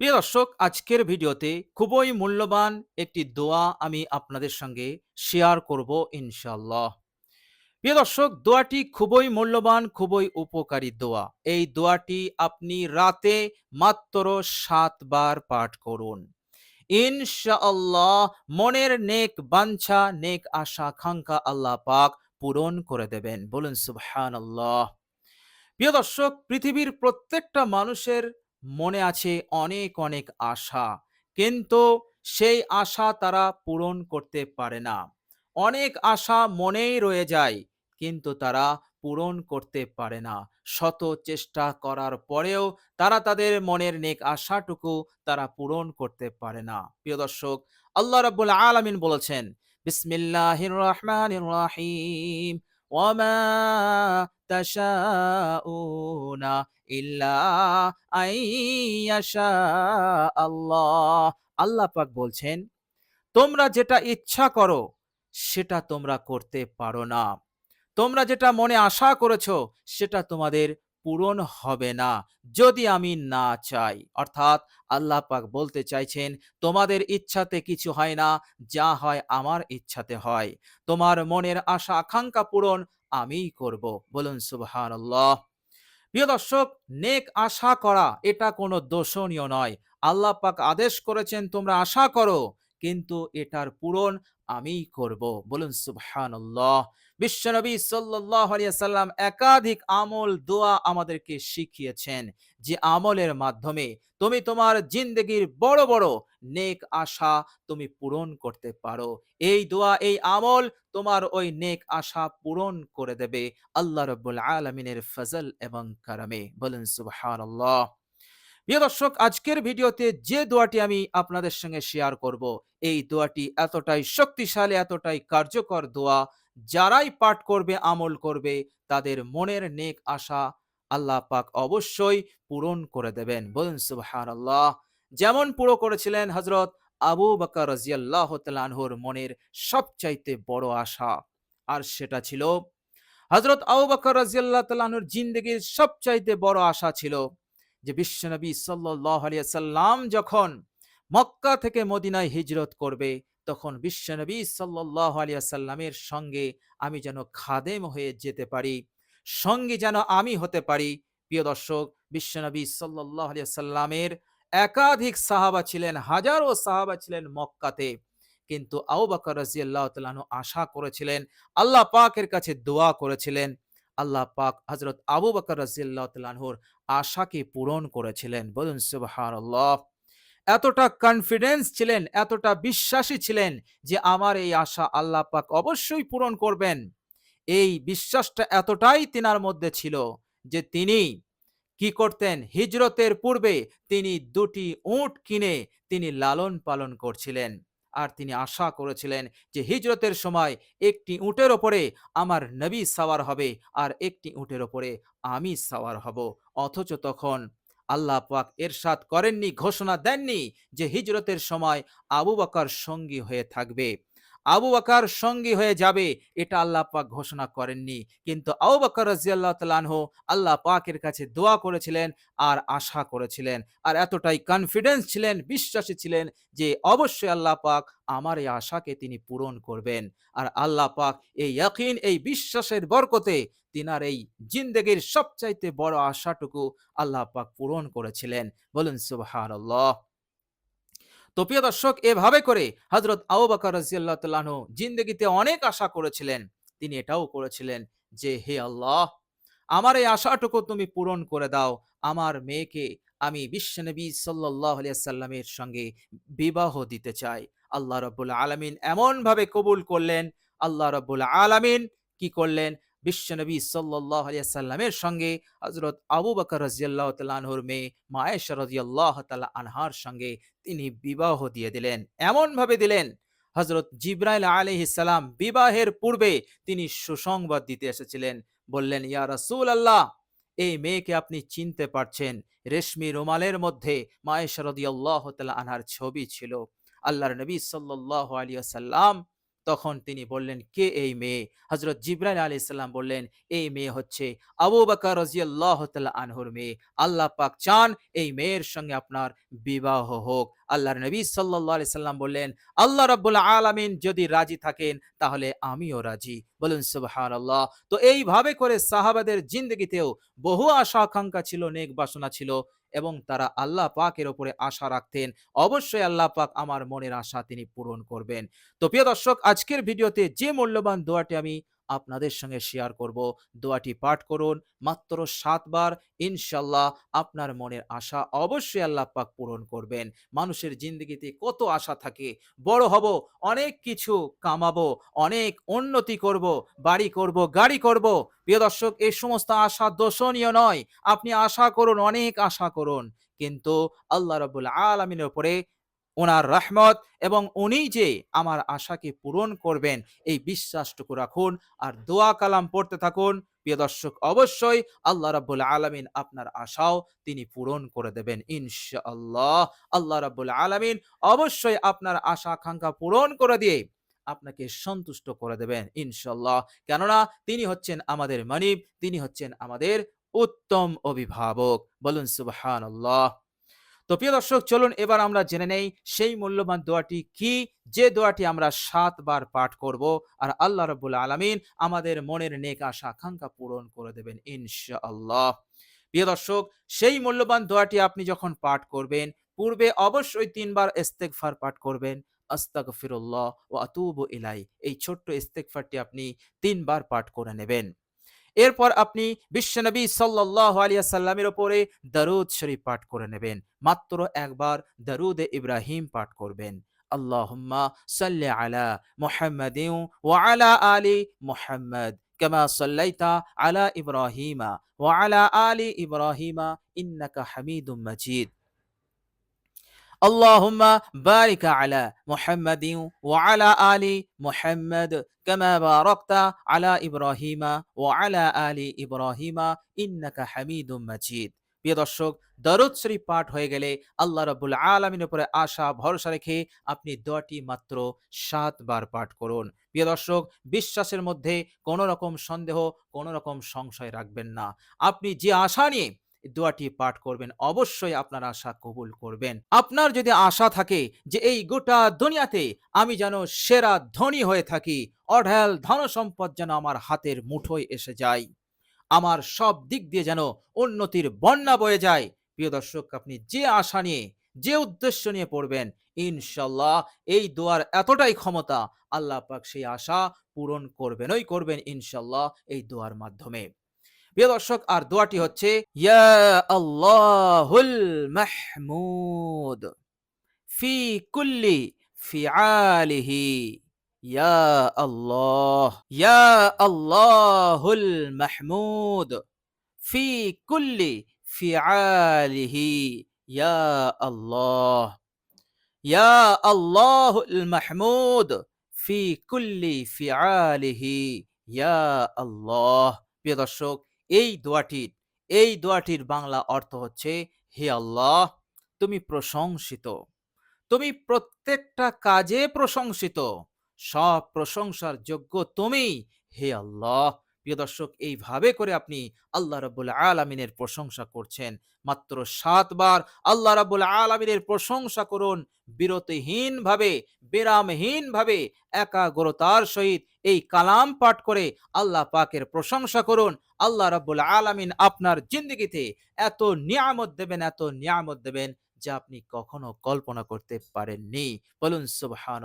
প্রিয় দর্শক, আজকের ভিডিওতে খুবই মূল্যবান একটি দোয়া আমি আপনাদের সঙ্গে শেয়ার করব ইনশাল্লাহ প্রিয় দর্শক, দোয়াটি খুবই মূল্যবান, খুবই উপকারী দোয়া। এই দোয়াটি আপনি রাতে মাত্র সাতবার পাঠ করুন। ইনশাআল্লাহ মনের নেক বাঞ্ছা, নেক আশা খাঙ্কা আল্লাহ পাক পূরণ করে দেবেন। বলুন সুবহান আল্লাহ প্রিয় দর্শক, পৃথিবীর প্রত্যেকটা মানুষের মনে আছে অনেক অনেক আশা। কিন্তু সেই আশা তারা পূরণ করতে পারে না। অনেক আশা মনেই রয়ে যায়, কিন্তু তারা পূরণ করতে পারে না। শত চেষ্টা করার পরেও তারা তাদের মনের নেক আশাটুকু তারা পূরণ করতে পারে না। প্রিয় দর্শক, আল্লাহ রাব্বুল আলামিন বলেছেন, বিসমিল্লাহির রহমানির রহিম। ওয়ামা তাশাউনা ইল্লা আইয়াশা আল্লাহ আল্লাহ পাক বলছেন, তোমরা যেটা ইচ্ছা করো, সেটা তোমরা করতে পারো না। তোমরা যেটা মনে আশা করেছ, সেটা তোমাদের পূরণ হবে না, যদি আমি না চাই। অর্থাৎ আল্লাহ পাক বলতে চাইছেন, তোমাদের ইচ্ছাতে কিছু হয় না, যা হয় আমার ইচ্ছাতে হয়। তোমার মনের আশা, আকাঙ্ক্ষা পূরণ আমিই করব। বলুন সুবহানাল্লাহ। প্রিয় দর্শক, নেক আশা করা, এটা কোনো দোষণীয় নয়। আল্লাহ পাক আদেশ করেছেন, তোমরা আশা করো, কিন্তু এটার পূরণ আমিই করব। বলুন সুবহানাল্লাহ। বিশ্বনবী সাল্লাম একাধিক আমল, দোয়া আমাদেরকে শিখিয়েছেন যে আমলের মাধ্যমে তুমি তোমার জিন্দগির বড় বড় নেক আশা তুমি পূরণ করতে পারো। এই দোয়া, এই আমল তোমার ওই নেক আশা পূরণ করে দেবে আল্লাহ রব্বুল আলমিনের ফজল এবং কারামে। বলেন, সুবহানাল্লাহ। প্রিয় দর্শক, আজকের ভিডিওতে যে দোয়াটি আমি আপনাদের সঙ্গে শেয়ার করব, এই দোয়াটি এতটাই শক্তিশালী, এতটাই কার্যকর দোয়া যারাই পাঠ করবে, আমল করবে, তাদের মনের নেক আশা আল্লাহ পাক অবশ্যই পূরণ করে দেবেন। বলুন, সুবহানাল্লাহ। যেমন পুরো করেছিলেন হজরত আবু বকর রাজিয়াল্লাহ তালানহুর মনের সবচাইতে বড় আশা। আর সেটা ছিল হজরত আবু বকর রাজিয়াল্লাহ তালানহুর জিন্দগির সবচাইতে বড় আশা ছিল যে বিশ্বনবী সাল্লাহ আলিয়া সাল্লাম যখন মক্কা থেকে মদিনায় হিজরত করবে, তখন বিশ্বনবী সাল্লাহ সাল্লামের সঙ্গে আমি যেন খাদেম হয়ে যেতে পারি, সঙ্গে যেন আমি হতে পারি। প্রিয় দর্শক, বিশ্বনবী সাল্লাহ সাল্লামের একাধিক সাহাবা ছিলেন, হাজারো সাহাবা ছিলেন মক্কাতে। কিন্তু আউ বাকর আশা করেছিলেন, আল্লাহ পাকের কাছে দোয়া করেছিলেন, আল্লাহ পাক হজরত আবু বকর রাজিয়াল্লাহ তালহুর আশাকে পূরণ করেছিলেন। বলুন সুবাহান এতটা কনফিডেন্স ছিলেন, এতটা বিশ্বাসী ছিলেন যে আমার এই আশা আল্লাহ পাক অবশ্যই পূরণ করবেন। এই বিশ্বাসটা এতটাই তিনার মধ্যে ছিল যে তিনি কি করতেন? হিজরতের পূর্বে তিনি দুটি উট কিনে তিনি লালন পালন করছিলেন। আর তিনি আশা করেছিলেন যে হিজরতের সময় একটি উটের ওপরে আমার নবী সাওয়ার হবে আর একটি উটের ওপরে আমি সাওয়ার হব। অথচ তখন আল্লাহ পাক এরশাদ করেননি ঘোষণা দেননি যে হিজরতের সময় আবু বাকার সঙ্গী হয়ে থাকবে। আবু বাকার সঙ্গী হয়ে যাবে, এটা আল্লাহ পাক ঘোষণা করেননি। কিন্তু আবু বাকর রাজিয়াল্লাহ তালানহ আল্লাহ পাকের কাছে দোয়া করেছিলেন আর আশা করেছিলেন। আর এতটাই কনফিডেন্স ছিলেন, বিশ্বাসী ছিলেন যে অবশ্যই আল্লাহ পাক আমার এই আশাকে তিনি পূরণ করবেন। আর আল্লাহ পাক এই ইয়াকিন, এই বিশ্বাসের বরকতে তিনার এই জিন্দগির সবচাইতে বড় আশাটুকু আল্লাহ পাক পূরণ করেছিলেন। বলুন সুবাহ তো প্রিয় দর্শক, এভাবে করে হজরত আবু বাকর রাজিয়াল্লাহ জিন্দগিতে অনেক আশা করেছিলেন। তিনি এটাও করেছিলেন যে, হে আল্লাহ, আমার এই আশাটুকু তুমি পূরণ করে দাও। আমার মেয়েকে আমি বিশ্বনবী সাল্লাহ সাল্লামের সঙ্গে বিবাহ দিতে চাই। আল্লাহ রব্বুল আলমিন এমনভাবে কবুল করলেন। আল্লাহ রব্বুল আলমিন কি করলেন? বিশ্বনবী সাল্লাহ সাল্লামের সঙ্গে হজরত আবু বকর রাজিয়াল্লাহ তালাহুর মেয়ে মায়েশা রাজিয়াল্লাহ তালা আনহার সঙ্গে তিনি বিবাহ দিয়ে দিলেন। এমনভাবে দিলেন হজরত জিব্রাইল আলহিসাল্লাম বিবাহের পূর্বে তিনি সুসংবাদ দিতে এসেছিলেন। বললেন, ইয়া রসুল আল্লাহ এই মেয়েকে আপনি চিনতে পারছেন। রেশমি রুমালের মধ্যে মায়েশা রদিয়াল্লাহ তালা আনহার ছবি ছিল। আল্লাহর নবী সাল্লাহ আলিয়া সাল্লাম তখন তিনি বললেন, কে এই মেয়ে? হজরত জিব্রাইল আলী ইসলাম বললেন, এই মেয়ে হচ্ছে আবু বাকর রাজিয়াল্লাহ আনহুর মেয়ে। আল্লাহ পাক চান এই মেয়ের সঙ্গে আপনার বিবাহ হোক। আল্লাহর নবী সাল্লাল্লাহু আলাইহি সাল্লাম বললেন, আল্লাহ রাব্বুল আলামিন যদি রাজি থাকেন, তাহলে আমিও রাজি। বলুন, সুবহানাল্লাহ। তো এইভাবে করে সাহাবাদের জিন্দগিতেও বহু আশা আকাঙ্ক্ষা ছিল, নেক বাসনা ছিল। এবং তারা আল্লাহ পাকের ওপরে আশা রাখতেন। অবশ্যই আল্লাহ পাক আমার মনের আশা তিনি পূরণ করবেন। তো প্রিয় দর্শক, আজকের ভিডিওতে যে মূল্যবান দোয়াটি আমি আপনাদের সঙ্গে শেয়ার করব। দোয়াটি পাঠ করুন। মাত্র সাতবার ইনশাল্লাহ আপনার মনের আশা অবশ্যই আল্লাহ পাক পূরণ করবেন। মানুষের জিন্দগিতে কত আশা থাকে। বড় হব, অনেক কিছু কামাবো, অনেক উন্নতি করব, বাড়ি করব, গাড়ি করব। প্রিয় দর্শক এই সমস্ত আশা দোষণীয় নয়। আপনি আশা করুন, অনেক আশা করুন। কিন্তু আল্লাহ রাবুল আলমিনের উপরে ওনার রহমত এবং উনি যে আমার আশাকে পূরণ করবেন, এই বিশ্বাসটুকু রাখুন আর দোয়া কালাম পড়তে থাকুন। প্রিয় দর্শক, অবশ্যই আল্লাহ রাব্বুল আলামিন আপনার আশাও তিনি পূরণ করে দেবেন, ইনশাআল্লাহ। আল্লাহ রাব্বুল আলামিন অবশ্যই আপনার আশা, আকাঙ্ক্ষা পূরণ করে দিয়ে আপনাকে সন্তুষ্ট করে দেবেন ইনশাল্লাহ কেননা তিনি হচ্ছেন আমাদের মানিব, তিনি হচ্ছেন আমাদের উত্তম অভিভাবক। বলুন সুবহানাল্লাহ। তো প্রিয় দর্শক, চলুন এবার আমরা জেনে নেই সেই মূল্যবান দোয়াটি কি? যে দোয়াটি আমরা সাতবার পাঠ করব আর আল্লাহ রব্বুল আলমিন আমাদের মনের নেক আশা, আকাঙ্ক্ষা পূরণ করে দেবেন ইনশাআল্লাহ। প্রিয় দর্শক, সেই মূল্যবান দোয়াটি আপনি যখন পাঠ করবেন, পূর্বে অবশ্যই তিনবার ইস্তেগফার পাঠ করবেন, আস্তাগফিরুল্লাহ ও আতুবু ইলাই এই ছোট্ট ইস্তেগফারটি আপনি তিনবার পাঠ করে নেবেন। এরপর আপনি বিশ্বনবী সাল্লাহ আলিয়া সাল্লামের ওপরে দরুদ শরীফ পাঠ করে নেবেন মাত্র একবার দরুদে ইব্রাহিম পাঠ করবেন আল্লাহুম্মা সাল্লি আলা মুহাম্মাদিন ওয়া আলা আলি মুহাম্মদ كما صليت على إبراهيم وعلى آل إبراهيم إنك حميد مجيد আল্লাহুম্মা বারিক আলা মুহাম্মাদিন ওয়া আলা আলি মুহাম্মাদ কামা বারাকতা আলা ইব্রাহিমা ওয়া আলা আলি ইব্রাহিমা ইন্নাকা হামিদুম মাজিদ প্রিয় দর্শক, দরদ শরীফ পাঠ হয়ে গেলে আল্লাহ রবুল আলমিনের উপরে আশা, ভরসা রেখে আপনি দটি মাত্র সাতবার পাঠ করুন। প্রিয় দর্শক, বিশ্বাসের মধ্যে কোনো রকম সন্দেহ কোনো রকম সংশয় রাখবেন না। আপনি যে আশা নিয়ে দোয়াটি পাঠ করবেন, অবশ্যই আপনার আশা কবুল করবেন। আপনার যদি আশা থাকে যে এই গোটা দুনিয়াতে আমি যেন সেরা ধনী হয়ে থাকি, অঢেল ধন সম্পদ যেন আমার হাতের মুঠোয় এসে যায়, আমার সব দিক দিয়ে যেন উন্নতির বন্যা বয়ে যায়, প্রিয় দর্শক, আপনি যে আশা নিয়ে, যে উদ্দেশ্য নিয়ে পড়বেন, ইনশাল্লাহ এই দোয়ার এতটাই ক্ষমতা আল্লাহ পাক সেই আশা পূরণ করবেনই করবেন ইনশাল্লাহ এই দোয়ার মাধ্যমে। প্রিয় দর্শক, আর দোয়াটি হচ্ছে, ইয়া আল্লাহুল মাহমুদ, ফি কুল্লি ফিআলিহি, ইয়া আল্লাহ, ইয়া আল্লাহুল মাহমুদ, ফি কুল্লি ফিআলিহি, ইয়া আল্লাহ, ইয়া আল্লাহুল মাহমুদ, ফি কুল্লি ফিআলিহি, ইয়া আল্লাহ। প্রিয় দর্শক এই দোয়াটির এই দোয়াটির বাংলা অর্থ হচ্ছে, হে আল্লাহ, তুমি প্রশংসিত। তুমি প্রত্যেকটা কাজে প্রশংসিত। সব প্রশংসার যোগ্য তুমি, হে আল্লাহ। প্রিয় দর্শক, এইভাবে করে আপনি আল্লাহ রাবুল আলমিনের প্রশংসা করছেন। মাত্র সাতবার আল্লাহ রাবুল আলমিনের প্রশংসা করুন বিরতিহীন ভাবে বিরামহীন ভাবে একাগ্রতার সহিত এই কালাম পাঠ করে আল্লাহ পাকের প্রশংসা করুন। আল্লাহ রাবুল আলমিন আপনার জিন্দগিতে এত নিয়ামত দেবেন, এত নিয়ামত দেবেন যা আপনি কখনো কল্পনা করতে পারেননি। বলুন সুবহান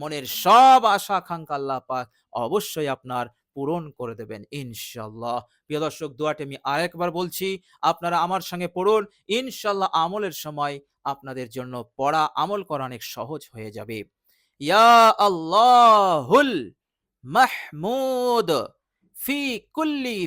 মনের সব আশা আকাঙ্ক্ষা আল্লাহ পাক অবশ্যই আপনার পূরণ করে দেবেন, ইনশাল্লাহ। প্রিয় দর্শক, দোয়াটি আমি আরেকবার বলছি, আপনারা আমার সঙ্গে পড়ুন, ইনশাল্লাহ আমলের সময় আপনাদের জন্য পড়া, আমল করা অনেক সহজ হয়ে যাবে। ইয়া আল্লাহুল মাহমুদ ফি কুল্লি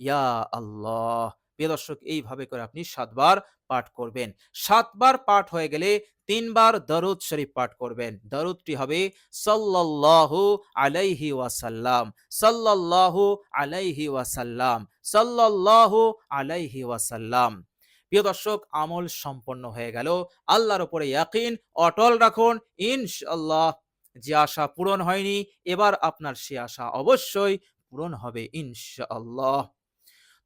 ইয়া আল্লাহ। প্রিয় দর্শক, এইভাবে করে আপনি সাতবার পাঠ করবেন। সাতবার পাঠ হয়ে গেলে তিনবার দরুদ শরীফ পাঠ করবেন। দরুদটি হবে সাল্লাল্লাহু আলাইহি ওয়াসাল্লাম। সাল্লাল্লাহু আলাইহি ওয়াসাল্লাম। সাল্লাল্লাহু আলাইহি ওয়াসাল্লাম। প্রিয় দর্শক, আমল সম্পন্ন হয়ে গেল। আল্লাহর উপরে ইয়াকিন, অটল রাখুন। ইনশাআল্লাহ, যে আশা পূরণ হয়নি, এবার আপনার সে আশা অবশ্যই পূরণ হবে ইনশাআল্লাহ।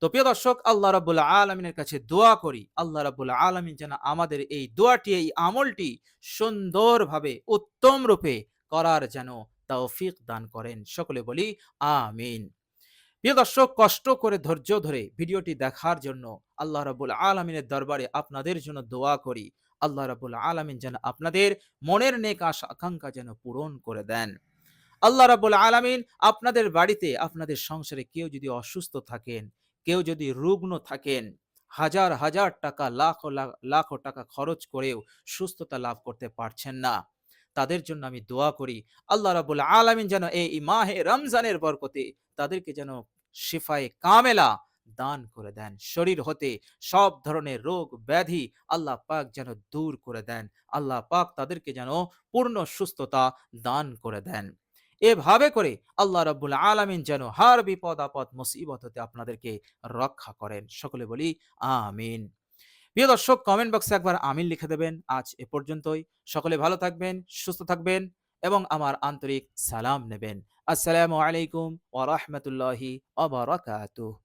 তো প্রিয় দর্শক, আল্লাহ রাব্বুল আলমিনের কাছে দোয়া করি। আল্লাহ রাব্বুল আলমিন যেন আমাদের এই দোয়াটি, এই আমলটি সুন্দরভাবে, উত্তম রূপে করার যেন তৌফিক দান করেন। সকলে বলি, আমিন। প্রিয় দর্শক, কষ্ট করে, ধৈর্য ধরে ভিডিওটি দেখার জন্য আল্লাহ রাবুল আলমিনের দরবারে আপনাদের জন্য দোয়া করি। আল্লাহ রাবুল আলমিন যেন আপনাদের মনের নেক আশা, আকাঙ্ক্ষা যেন পূরণ করে দেন। আল্লাহ রাবুল আলমিন আপনাদের বাড়িতে, আপনাদের সংসারে কেউ যদি অসুস্থ থাকেন কেউ যদি রুগ্ন থাকেন, হাজার হাজার টাকা, লাখ লাখ টাকা খরচ করেও সুস্থতা লাভ করতে পারছেন না। তাদের জন্য আমি দোয়া করি, আল্লাহ রাবুল আলমিন যেন এই মাহে রমজানের বরকতে তাদেরকে যেন শিফায়ে কামেলা দান করে দেন, শরীর হতে সব ধরনের রোগ, ব্যাধি আল্লাহ পাক যেন দূর করে দেন, আল্লাহ পাক তাদেরকে যেন পূর্ণ সুস্থতা দান করে দেন। এভাবে করে আল্লাহ রব্বুল আলমিন যেন হার বিপদ, আপদ, মুসিবত হতে আপনাদেরকে রক্ষা করেন। সকলে বলি, আমিন। প্রিয় দর্শক কমেন্ট বক্সে একবার আমিন লিখে দেবেন। আজ এ পর্যন্তই। সকলে ভালো থাকবেন, সুস্থ থাকবেন এবং আমার আন্তরিক সালাম নেবেন। আসসালামু আলাইকুম ওয়া